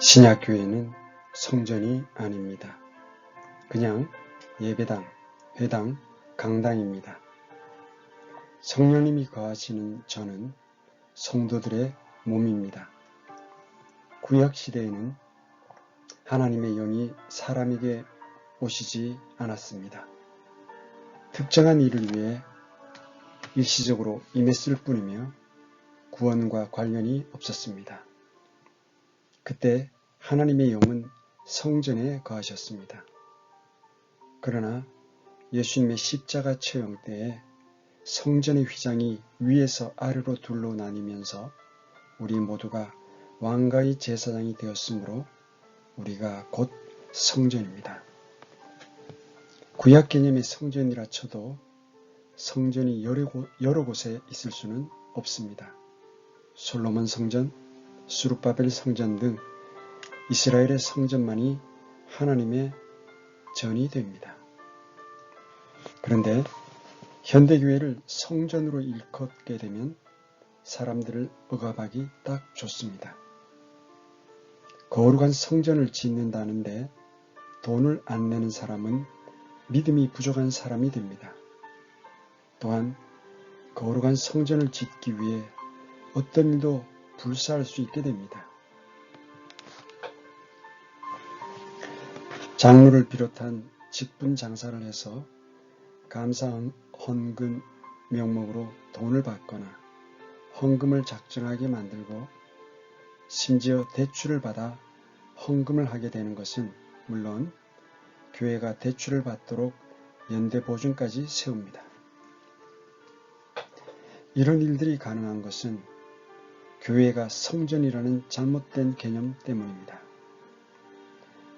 신약교회는 성전이 아닙니다. 그냥 예배당, 회당, 강당입니다. 성령님이 거하시는 저는 성도들의 몸입니다. 구약시대에는 하나님의 영이 사람에게 오시지 않았습니다. 특정한 일을 위해 일시적으로 임했을 뿐이며 구원과 관련이 없었습니다. 그때 하나님의 영은 성전에 거하셨습니다. 그러나 예수님의 십자가 처형 때에 성전의 휘장이 위에서 아래로 둘로 나뉘면서 우리 모두가 왕가의 제사장이 되었으므로 우리가 곧 성전입니다. 구약 개념의 성전이라 쳐도 성전이 여러, 곳, 여러 곳에 있을 수는 없습니다. 솔로몬 성전, 수르바벨 성전 등 이스라엘의 성전만이 하나님의 전이 됩니다. 그런데 현대교회를 성전으로 일컫게 되면 사람들을 억압하기 딱 좋습니다. 거룩한 성전을 짓는다는데 돈을 안 내는 사람은 믿음이 부족한 사람이 됩니다. 또한 거룩한 성전을 짓기 위해 어떤 일도 불사할 수 있게 됩니다. 장로를 비롯한 직분 장사를 해서 감사 헌금 명목으로 돈을 받거나 헌금을 작정하게 만들고 심지어 대출을 받아 헌금을 하게 되는 것은 물론 교회가 대출을 받도록 연대 보증까지 세웁니다. 이런 일들이 가능한 것은 교회가 성전이라는 잘못된 개념 때문입니다.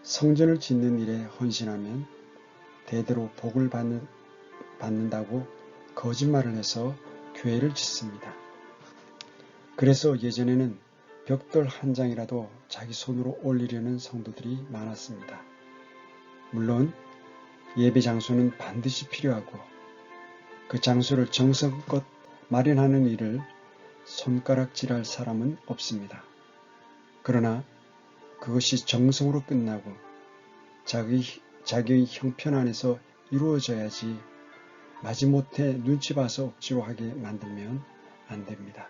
성전을 짓는 일에 헌신하면 대대로 복을 받는, 받는다고 거짓말을 해서 교회를 짓습니다. 그래서 예전에는 벽돌 한 장이라도 자기 손으로 올리려는 성도들이 많았습니다. 물론 예배 장소는 반드시 필요하고 그 장소를 정성껏 마련하는 일을 손가락질할 사람은 없습니다. 그러나 그것이 정성으로 끝나고 자기, 자기의 형편 안에서 이루어져야지 마지못해 눈치 봐서 억지로 하게 만들면 안 됩니다.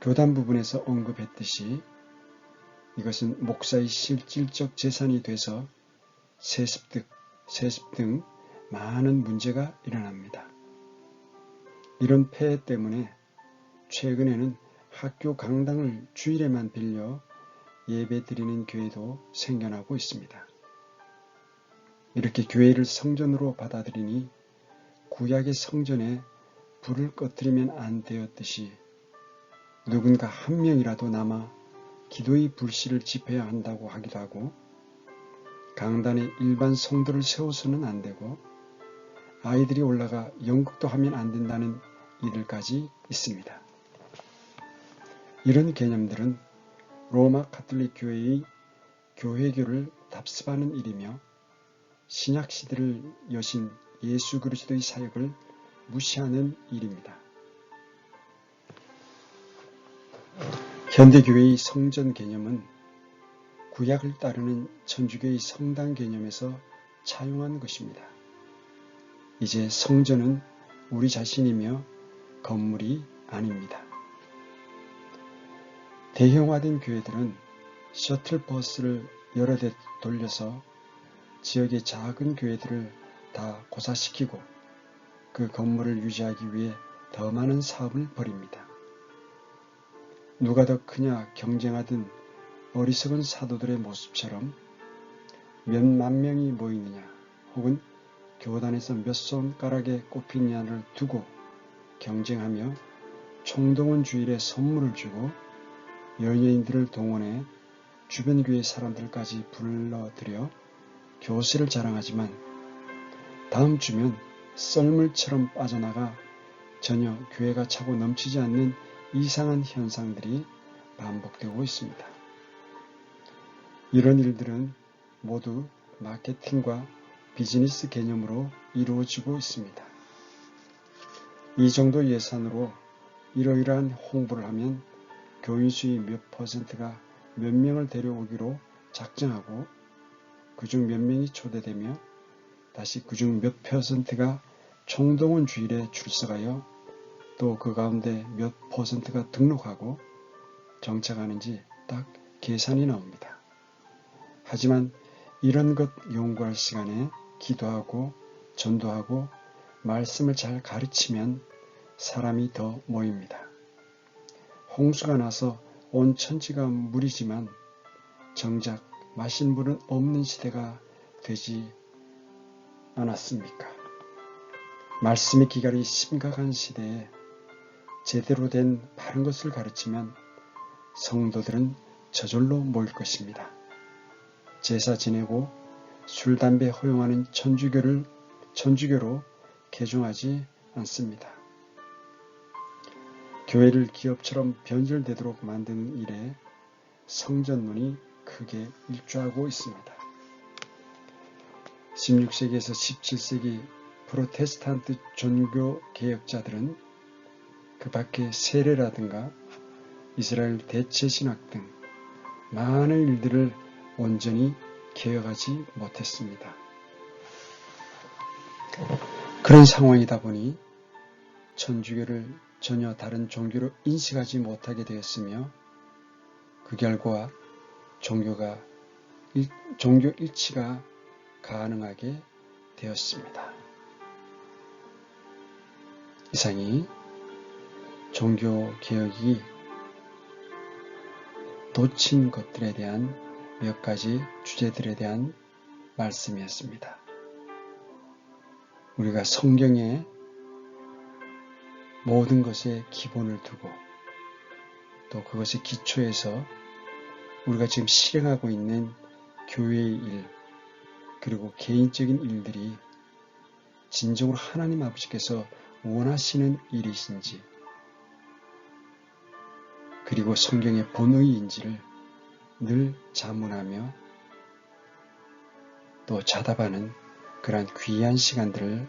교단 부분에서 언급했듯이 이것은 목사의 실질적 재산이 돼서 세습 등, 세습 등 많은 문제가 일어납니다. 이런 폐해 때문에 최근에는 학교 강당을 주일에만 빌려 예배 드리는 교회도 생겨나고 있습니다. 이렇게 교회를 성전으로 받아들이니 구약의 성전에 불을 꺼뜨리면 안 되었듯이 누군가 한 명이라도 남아 기도의 불씨를 지펴야 한다고 하기도 하고 강단에 일반 성도를 세워서는 안 되고 아이들이 올라가 연극도 하면 안 된다는 이들까지 있습니다. 이런 개념들은 로마 카톨릭 교회의 교회교를 답습하는 일이며 신약 시대를 여신 예수 그리스도의 사역을 무시하는 일입니다. 현대교회의 성전 개념은 구약을 따르는 천주교의 성당 개념에서 차용한 것입니다. 이제 성전은 우리 자신이며 건물이 아닙니다. 대형화된 교회들은 셔틀버스를 여러 대 돌려서 지역의 작은 교회들을 다 고사시키고 그 건물을 유지하기 위해 더 많은 사업을 벌입니다. 누가 더 크냐 경쟁하던 어리석은 사도들의 모습처럼 몇 만 명이 모이느냐 혹은 교단에서 몇 손가락에 꼽히냐를 두고 경쟁하며 총동원 주일에 선물을 주고 연예인들을 동원해 주변 교회 사람들까지 불러들여 교세를 자랑하지만 다음 주면 썰물처럼 빠져나가 전혀 교회가 차고 넘치지 않는 이상한 현상들이 반복되고 있습니다. 이런 일들은 모두 마케팅과 비즈니스 개념으로 이루어지고 있습니다. 이 정도 예산으로 이러이러한 홍보를 하면 교인 수의 몇 퍼센트가 몇 명을 데려오기로 작정하고 그중 몇 명이 초대되며 다시 그중 몇 퍼센트가 총동원 주일에 출석하여 또 그 가운데 몇 퍼센트가 등록하고 정착하는지 딱 계산이 나옵니다. 하지만 이런 것 연구할 시간에 기도하고 전도하고 말씀을 잘 가르치면 사람이 더 모입니다. 홍수가 나서 온 천지가 물이지만 정작 마신 물은 없는 시대가 되지 않았습니까? 말씀의 기갈이 심각한 시대에 제대로 된 바른 것을 가르치면 성도들은 저절로 모일 것입니다. 제사 지내고 술, 담배 허용하는 천주교를 천주교로 개종하지 않습니다. 교회를 기업처럼 변절되도록 만드는 일에 성전문이 크게 일조하고 있습니다. 16세기에서 17세기 프로테스탄트 종교 개혁자들은 그 밖에 세례라든가 이스라엘 대체 신학 등 많은 일들을 온전히 개혁하지 못했습니다. 그런 상황이다 보니 천주교를 전혀 다른 종교로 인식하지 못하게 되었으며 그 결과 종교가 일, 종교 일치가 가능하게 되었습니다. 이상이 종교 개혁이 놓친 것들에 대한 몇 가지 주제들에 대한 말씀이었습니다. 우리가 성경에 모든 것에 기본을 두고 또 그것의 기초에서 우리가 지금 실행하고 있는 교회의 일 그리고 개인적인 일들이 진정으로 하나님 아버지께서 원하시는 일이신지 그리고 성경의 본의인지를 늘 자문하며 또 자답하는 그러한 귀한 시간들을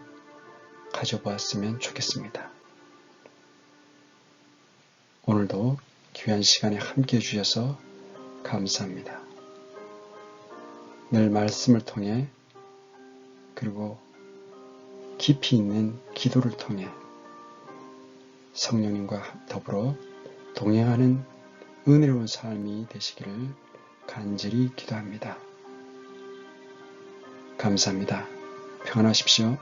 가져보았으면 좋겠습니다. 오늘도 귀한 시간에 함께 해주셔서 감사합니다. 늘 말씀을 통해 그리고 깊이 있는 기도를 통해 성령님과 더불어 동행하는 은혜로운 삶이 되시기를 간절히 기도합니다. 감사합니다. 평안하십시오.